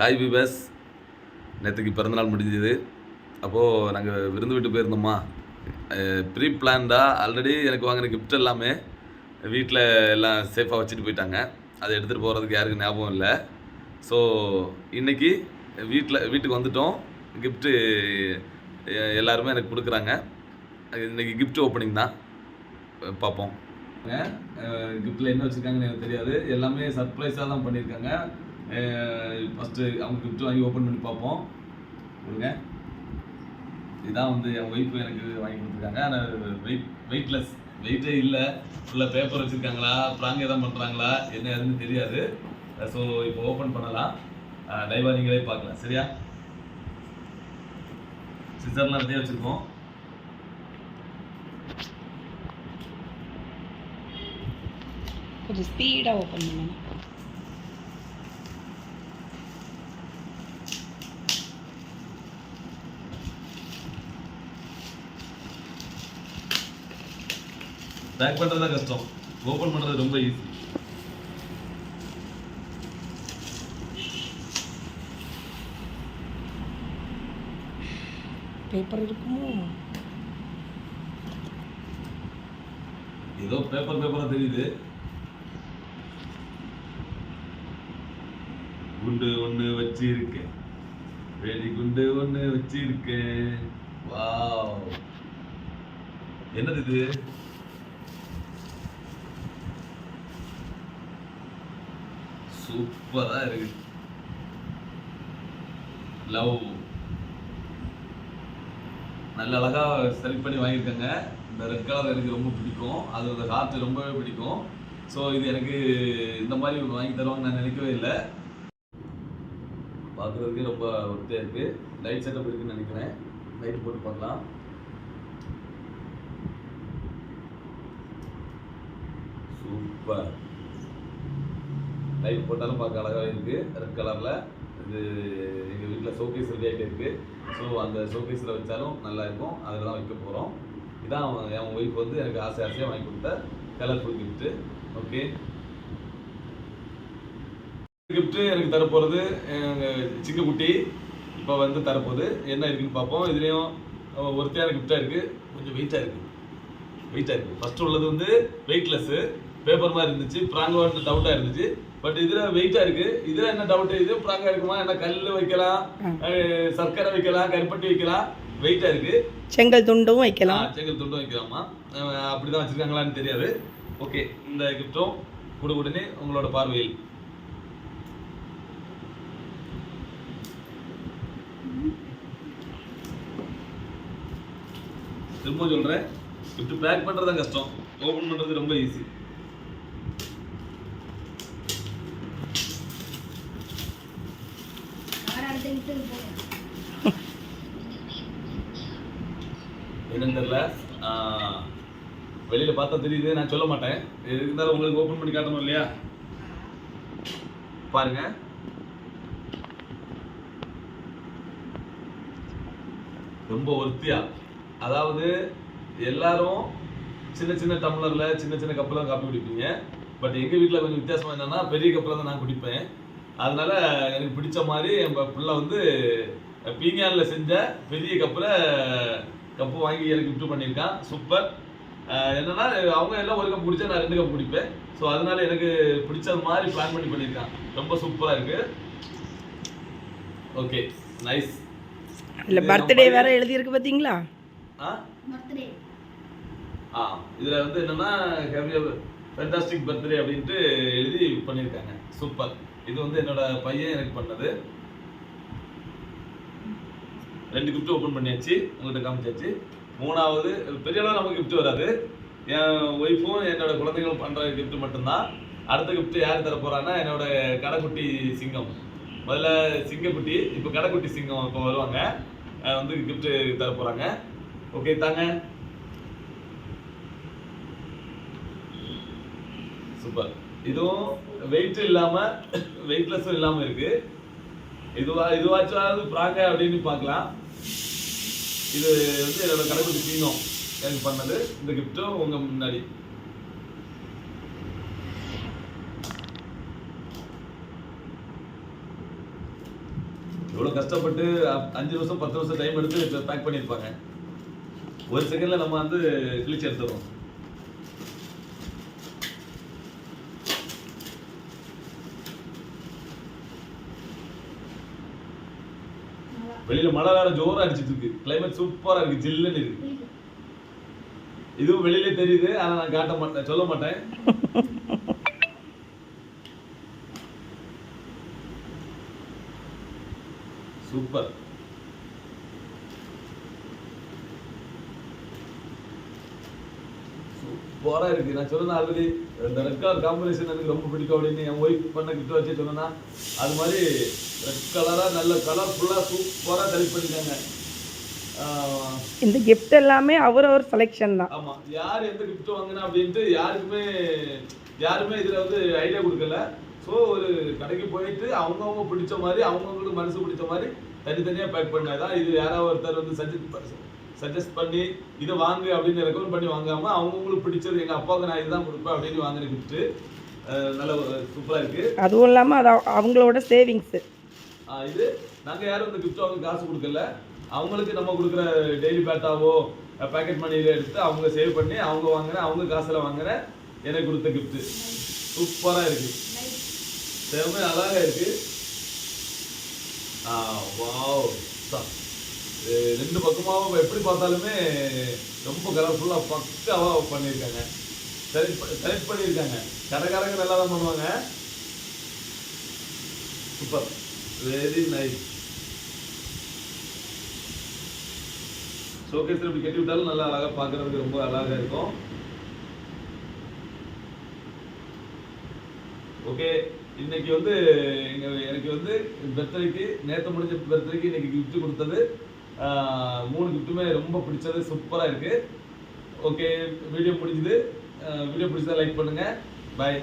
Hi விபஸ் நேற்றுக்கு பிறந்தநாள் முடிஞ்சது. அப்போது நாங்கள் விருந்து விட்டு போயிருந்தோமா ப்ரீ பிளான்டாக ஆல்ரெடி எனக்கு வாங்கின கிஃப்ட் எல்லாமே வீட்டில் எல்லாம் சேஃபாக வச்சுட்டு போயிட்டாங்க. அதை எடுத்துகிட்டு போகிறதுக்கு யாருக்கும் ஞாபகம் இல்லை. ஸோ இன்றைக்கி வீட்டில் வீட்டுக்கு வந்துட்டோம். கிஃப்ட்டு எல்லாருமே எனக்கு கொடுக்குறாங்க. இன்னைக்கு கிஃப்ட் ஓப்பனிங் தான். பார்ப்போம். கிஃப்ட்டில் என்ன வச்சுருக்காங்கன்னு எனக்கு தெரியாது. எல்லாமே சர்ப்ரைஸாக தான் பண்ணியிருக்காங்க. ஃபஸ்ட்டு அவங்க கிஃப்ட் வாங்கி ஓப்பன் பண்ணி பார்ப்போம். கொடுங்க. இதுதான் வந்து என் ஒய்ஃப் எனக்கு வாங்கி கொடுத்துருக்காங்க. ஆனால் வெயிட் வெயிட்லெஸ் வெயிட்டே இல்லை. ஃபுல்லாக பேப்பர் வச்சுருக்காங்களா? ப்ராங் எதாவது பண்ணுறாங்களா என்ன ஏதுன்னு தெரியாது. ஸோ இப்போ ஓப்பன் பண்ணலாம். டைவா நீங்களே பார்க்கலாம். சரியா? சிசர்லாம் நிறைய வச்சுருக்கோம். கொஞ்சம் ஸ்பீடாக ஓப்பன் பண்ணுங்க. பேக் பண்ணுறது தான் கஷ்டம். ஓப்பன் பண்ணுறது ரொம்ப ஈஸி பேப்பர் இருக்குமோ? ஏதோ பேப்பர் பேப்பராக தெரியுது. குண்டு ஒன்று வச்சிருக்கேன். வெடி குண்டு ஒன்று வச்சிருக்கேன். வாவ் என்னது இது? சூப்பராக இருக்கு லவ் நல்ல அழகா செலக்ட் பண்ணி வாங்கியிருக்காங்க. இந்த ரெட் கலர் எனக்கு ரொம்ப பிடிக்கும். அது அந்த ஹார்ட் ரொம்பவே பிடிக்கும். ஸோ இது எனக்கு இந்த மாதிரி வாங்கி தருவாங்க நான் நினைக்கவே இல்லை. பார்க்குறதுக்கே ரொம்ப ஒர்த்தியாக இருக்குது லைட் செட்டப் இருக்குன்னு நினைக்கிறேன். லைட் போட்டு பார்க்கலாம். சூப்பர் லைட் போட்டாலும் பார்க்க அழகாக இருக்குது ரெட் கலரில் இது எங்கள் வீட்டில் ஷோகேஸ் ரெடி ஆகிட்டு ஸோ அந்த ஷோகேஸில் வச்சாலும் நல்லா இருக்கும். அதில் தான் வைக்க போகிறோம் இதான் அவன் என் ஒய்ஃப் வந்து எனக்கு ஆசை ஆசையாக வாங்கி கொடுத்த கலர்ஃபுல் கிஃப்ட்டு ஓகே கிஃப்ட்டு எனக்கு தரப்போகிறது எங்கள் குட்டி இப்போ வந்து தரப்போகுது. என்ன இருக்குன்னு பார்ப்போம். இதுலேயும் ஒருத்தையான கிஃப்டாக இருக்குது கொஞ்சம் வெயிட்டாக இருக்குது வெயிட்டாக இருக்குது ஃபஸ்ட்டு உள்ளது வந்து வெயிட்லெஸ்ஸு பேப்பர் மாதிரி இருந்துச்சு ப்ராங்காக டவுட்டாக இருந்துச்சு. பட் இதில் வெயிட்டாக இருக்குது இதில் என்ன டவுட் இது ப்ராங்காக இருக்குமா? என்ன கல் வைக்கலாம்? சர்க்கரை வைக்கலாம் கருப்பட்டி வைக்கலாம். வெயிட்டாக இருக்குது செங்கல் துண்டும் வைக்கலாம். செங்கல் துண்டும் வைக்கலாமா? அஹ் அப்படிதான் வச்சிருக்காங்களான்னு தெரியாது. ஓகே இந்த கிஃப்ட்டும் கூட உடனே உங்களோட பார்வையில். திரும்ப சொல்றேன். கிஃப்ட் பேக் பண்றது தான் கஷ்டம். ஓபன் பண்றது ரொம்ப ஈஸி என்னன்னு தெரியல. வெளியில பார்த்தா தெரியுது நான் சொல்ல மாட்டேன். இருந்தாலும் உங்களுக்கு ஓப்பன் பண்ணி காட்டணும் இல்லையா? பாருங்க. ரொம்ப ஒருத்தியா? அதாவது எல்லாரும் சின்ன சின்ன டம்ளர்ல சின்ன சின்ன கப்பில் காப்பி குடிப்பீங்க. பட் எங்க வீட்டில் கொஞ்சம் வித்தியாசமா என்னன்னா பெரிய கப்பில் தான் நான் குடிப்பேன். அதனால எனக்கு பிடிச்ச மாதிரி என் பிள்ளை வந்து பீங்கான்ல செஞ்ச பெரிய கப்பில் கப்பு வாங்கி எனக்கு கிஃப்ட் பண்ணியிருக்கான் சூப்பர் என்னன்னா அவங்க எல்லாம் ஒரு கப் குடிச்சா நான் ரெண்டு கப் குடிப்பேன். ஸோ அதனால எனக்கு பிடிச்ச மாதிரி பிளான் பண்ணி பண்ணியிருக்கான் ரொம்ப சூப்பரா இருக்கு. ஓகே நைஸ் இல்லை பர்த்டே வேற எழுதியிருக்கு பார்த்தீங்களா ஆ? ஆ இதுல வந்து என்னன்னா ஹேவி ஃபேண்டாஸ்டிக் பர்த்டே அப்படின்ட்டு எழுதி பண்ணியிருக்காங்க சூப்பர் இது வந்து என்னோட பையன் எனக்கு பண்ணது. ரெண்டு கிஃப்ட் ஓப்பன் பண்ணியாச்சு உங்கள்கிட்ட காமிச்சாச்சு. மூணாவது பெரிய அளவு நமக்கு கிஃப்ட் வராது. என் ஒய்ஃபும் என்னோட குழந்தைகளும் பண்ணுற கிஃப்ட் மட்டும்தான். அடுத்த கிஃப்ட் யார் தர போறான்னா என்னோட கடைக்குட்டி சிங்கம். முதல்ல சிங்கக்குட்டி இப்போ கடைக்குட்டி சிங்கம் இப்போ வருவாங்க. வந்து கிஃப்ட் தர போறாங்க. ஓகே தாங்க. சூப்பர் இதுவும் வெயிட் இல்லாம வெயிட்லெஸ்ஸும் இல்லாம இருக்கு. இதுவா இதுவாச்சும் பிராங்க அப்படின்னு பார்க்கலாம். இது வந்து என்னோட கடைக்குட்டி சீனம் எனக்கு பண்ணது. இந்த கிஃப்ட்டும் உங்க முன்னாடி. எவ்வளோ கஷ்டப்பட்டு அஞ்சு வருஷம் பத்து வருஷம் டைம் எடுத்து பேக் பண்ணியிருப்பாங்க. ஒரு செகண்ட்ல நம்ம வந்து கிழிச்சு எடுத்துருவோம். வெளியில மழை வேற ஜோரா அடிச்சிட்டு இருக்கு. கிளைமேட் சூப்பரா இருக்கு. ஜில்லுன்னு இருக்கு. இதுவும் வெளியில தெரியுது. ஆனா நான் காட்ட மாட்டேன். சொல்ல மாட்டேன். சூப்பர் சூப்பரா இருக்கு நான் சொன்னேன் ஆல்ரெடி இந்த ரெட் கலர் காம்பினேஷன் எனக்கு ரொம்ப பிடிக்கும் அப்படின்னு என் ஒய்ஃப் பண்ண கிட்ட வச்சு சொன்னேன்னா அது மாதிரி ரெட் கலரா நல்ல கலர்ஃபுல்லா சூப்பரா செலக்ட் பண்ணிருக்காங்க ஆஹ் இந்த gift எல்லாமே அவரவர் செலெக்ஷன் தான். ஆமா யார் எந்த கிஃப்ட் வாங்கினா அப்படின்ட்டு யாருக்குமே யாருமே இதுல வந்து ஐடியா கொடுக்கல. ஸோ ஒரு கடைக்கு போயிட்டு அவங்கவுங்க பிடிச்ச மாதிரி அவங்கவுங்களுக்கு மனசு பிடிச்ச மாதிரி தனித்தனியா பேக் பண்ணாதான் இது யாராவது ஒருத்தர் வந்து சஜஸ்ட் சஜஸ்ட் பண்ணி இதை வாங்கு அப்படின்னு ரெக்கமெண்ட் பண்ணி வாங்காம அவங்கவுங்களுக்கு பிடிச்சது எங்க அப்பாவுக்கு நான் இதுதான் கொடுப்பேன் அப்படின்னு வாங்குற கிஃப்ட் நல்ல சூப்பரா இருக்கு. அதுவும் இல்லாமல் அது அவ- அவங்களோட சேவிங்ஸு இது நாங்க யாரும் இந்த கிஃப்ட் வாங்க காசு கொடுக்கல. அவங்களுக்கு நம்ம கொடுக்குற டெய்லி பேட்டாவோ பேக்கெட் மணியில எடுத்து அவங்க சேவ் பண்ணி அவங்க வாங்குற அவங்க காசுல வாங்குற எனக்கு கொடுத்த gift. சூப்பரா இருக்கு. செம்ம அழகா இருக்கு. ஆ வாவ் ரெண்டு பக்கமாவும் எப்படி பார்த்தாலுமே ரொம்ப கலர்ஃபுல்லாக பக்காவாக பண்ணியிருக்காங்க. செலக்ட் செலக்ட் பண்ணியிருக்காங்க. கடைக்காரங்க நல்லா தான் பண்ணுவாங்க. சூப்பர் வெரி நைஸ் ஷோகேஸில் இப்படி கட்டி விட்டாலும் நல்லா அழகாக பார்க்குறதுக்கு ரொம்ப அழகாக இருக்கும். ஓகே இன்னைக்கு வந்து எங்கள் எனக்கு வந்து பர்த்டேக்கு நேற்று முடிஞ்ச பர்த்டேக்கு இன்னைக்கு கிஃப்ட் கொடுத்தது மூணு கிஃப்ட்டுமே ரொம்ப பிடிச்சது. சூப்பராக இருக்குது ஓகே வீடியோ முடிஞ்சுது. வீடியோ பிடிச்சதை லைக் பண்ணுங்கள் பாய்